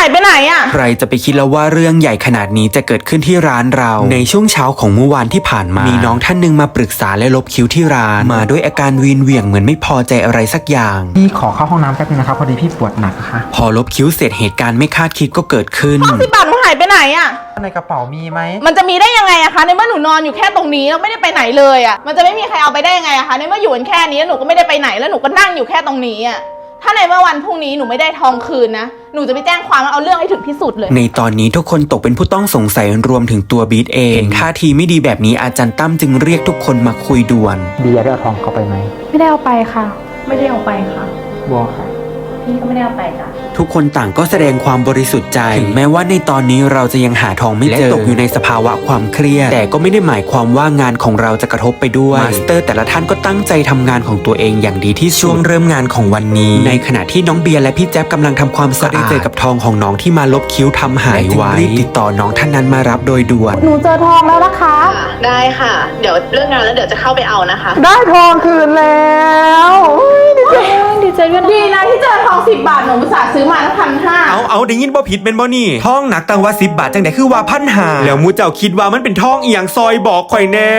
ายไปไหนอะใครจะไปคิดแล้วว่าเรื่องใหญ่ขนาดนี้จะเกิดขึ้นที่ร้านเรา ในช่วงเช้าของเมื่อวานที่ผ่านมา มีน้องท่านหนึ่งมาปรึกษาและลบคิ้วที่ร้าน มาด้วยอาการวีนเหวี่ยงเหมือนไม่พอใจอะไรสักอย่าง พี่ขอเข้าห้องน้ำแป๊บนึงนะครับ พอดีพี่ปวดหนักค่ะพอลบคิ้วเสร็จเหตุการณ์ไม่คาดคิดก็เกิดขึ้นสิบบาทหนูหายไปไหนอะในกระเป๋ามีไหม มันจะมีได้ยังไงอะคะในเมื่อหนูนอนอยู่แค่ตรงนี้แล้วไม่ได้ไปไหนเลยอะมันจะไม่มีใครเอาไปได้ยังไงอะคะในเมื่ออยู่กันแค่นี้แล้วหนูก็ไม่ได้ไปไหนแล้วหนูก็นั่งอยู่แค่ตรงนี้อะ ถ้าในเมื่อวันพรุ่งนี้หนูไม่ได้ทองคืนนะ หนูจะไปแจ้งความแล้วเอาเรื่องให้ถึงที่สุดเลย ในตอนนี้ทุกคนตกเป็นผู้ต้องสงสัยรวมถึงตัวบีทเองเห็นท่าทีไม่ดีแบบนี้อาจารย์ตั้มจึงเรียกทุกคนมาคุยด่วน เบียร์ได้เอาทองเข้าไปไหม ไม่ได้เอาไปค่ะ ไม่ได้เอาไปค่ะ บัวค่ะ พี่ก็ไม่ได้เอาไปจ้ะ ทุกคนต่างก็แสดงความบริสุทธิ์ใจถึงแม้ว่าในตอนนี้เราจะยังหาทองไม่เจอและตกอยู่ในสภาวะความเครียด แต่ก็ไม่ได้หมายความว่างานของเราจะกระทบไปด้วยมาสเตอร์แต่ละท่านก็ตั้งใจทำงานของตัวเองอย่างดีที่สุดช่วงเริ่มงานของวันนี้ ในขณะที่น้องเบียร์และพี่แจ๊บกำลังทำความสะอาดก็ได้เจอกับทองของน้องที่มาลบคิ้วทำหายไว้รีบติดต่อน้องท่านนั้นมารับโดยด่วน หนูเจอทองแล้วนะคะ ได้ค่ะ เดี๋ยวเรื่องงานแล้วเดี๋ยวจะเข้าไปเอานะคะ ได้ทองคืนแล้วอุ๊ยดีใจดีาที่เจอทองสิบบาทหนูอุตส่าห์ซื้อมาตั้งพันห้าเอาเอาได้ยินบ่ผิดเป็นบ่นี่ทองหนักตังว่าสิบบาทจังไดคือว่าพันหาแล้วมูเจ้าคิดว่ามันเป็นทองเอียงซอยบอกข่อยแน่